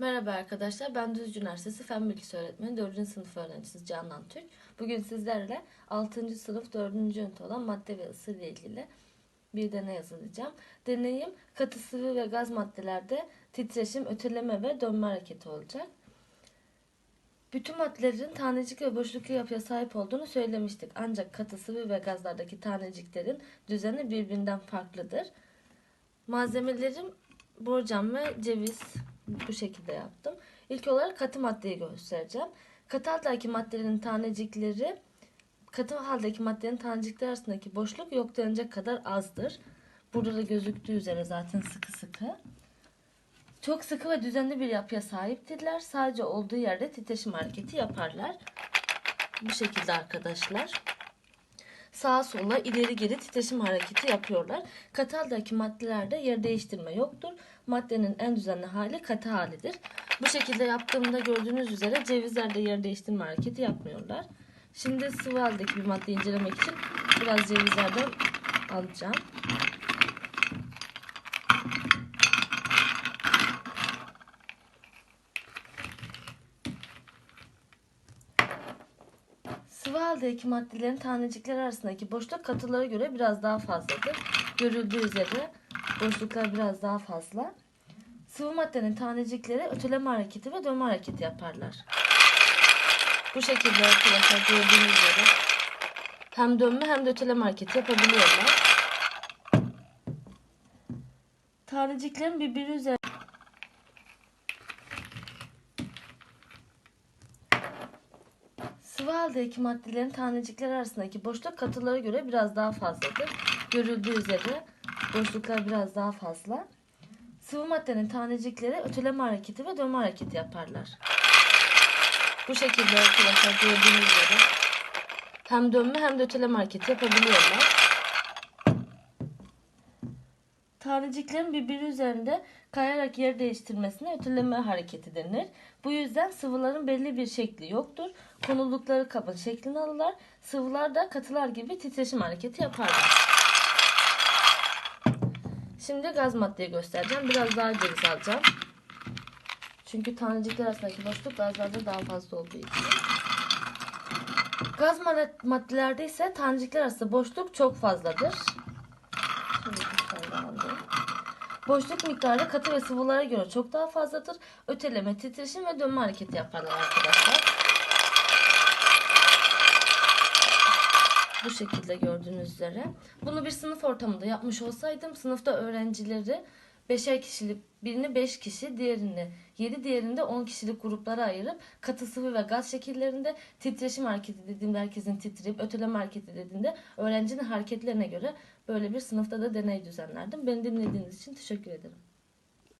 Merhaba arkadaşlar, ben Düzce Üniversitesi Fen Bilgisi Öğretmeni 4. sınıf öğrencisi Canan Türk. Bugün sizlerle 6. sınıf 4. ünite olan madde ve ısı ile ilgili bir deney hazırlayacağım. Deneyim katı sıvı ve gaz maddelerde titreşim, öteleme ve dönme hareketi olacak. Bütün maddelerin tanecik ve boşluklu yapıya sahip olduğunu söylemiştik. Ancak katı sıvı ve gazlardaki taneciklerin düzeni birbirinden farklıdır. Malzemelerim borcam ve ceviz bu şekilde yaptım. İlk olarak katı maddeyi göstereceğim. Katı haldeki maddelerin tanecikleri katı haldeki maddelerin tanecikleri arasındaki boşluk yok denecek kadar azdır. Burada da gözüktüğü üzere zaten sıkı sıkı. Çok sıkı ve düzenli bir yapıya sahiptirler. Sadece olduğu yerde titreşim hareketi yaparlar. Bu şekilde arkadaşlar sağa sola ileri geri titreşim hareketi yapıyorlar. Katı haldeki maddelerde yer değiştirme yoktur. Maddenin en düzenli hali katı halidir. Bu şekilde yaptığımda gördüğünüz üzere cevizlerde yer değiştirme hareketi yapmıyorlar. Şimdi sıvı haldeki bir maddeyi incelemek için biraz cevizlerden alacağım. Sıvı haldeki maddelerin tanecikler arasındaki boşluk katılara göre biraz daha fazladır. Görüldüğü üzere boşluklar biraz daha fazla. Sıvı maddenin tanecikleri öteleme hareketi ve dönme hareketi yaparlar. Bu şekilde arkadaşlar gördüğünüz üzere hem dönme hem de öteleme hareketi yapabiliyorlar. Taneciklerin birbiri üzerine Sıvı haldeki maddelerin tanecikler arasındaki boşluk katılara göre biraz daha fazladır. Görüldüğü üzere boşluklar biraz daha fazla. Sıvı maddenin tanecikleri öteleme hareketi ve dönme hareketi yaparlar. Bu şekilde arkadaşlar gördüğünüz üzere hem dönme hem de öteleme hareketi yapabiliyorlar. Taneciklerin birbiri üzerinde kayarak yer değiştirmesine öteleme hareketi denir. Bu yüzden sıvıların belli bir şekli yoktur. Konuldukları kabın şeklini alırlar. Sıvılar da katılar gibi titreşim hareketi yaparlar. Şimdi gaz maddeyi göstereceğim. Biraz daha ceviz alacağım. Çünkü tanecikler arasındaki boşluk gazlarda daha fazla olduğu için. Gaz mad- maddelerde ise tanecikler arasında boşluk çok fazladır. Boşluk miktarı katı ve sıvılara göre çok daha fazladır. Öteleme, titreşim ve dönme hareketi yaparlar arkadaşlar. Bu şekilde gördüğünüz üzere. Bunu bir sınıf ortamında yapmış olsaydım sınıfta öğrencileri beşer kişilik birini 5 kişi, diğerini 7, diğerinde 10 kişilik gruplara ayırıp katı sıvı ve gaz şekillerinde titreşim hareketi dediğimde herkesin titreyip öteleme hareketi dediğimde öğrencinin hareketlerine göre böyle bir sınıfta da deney düzenlerdim. Beni dinlediğiniz için teşekkür ederim.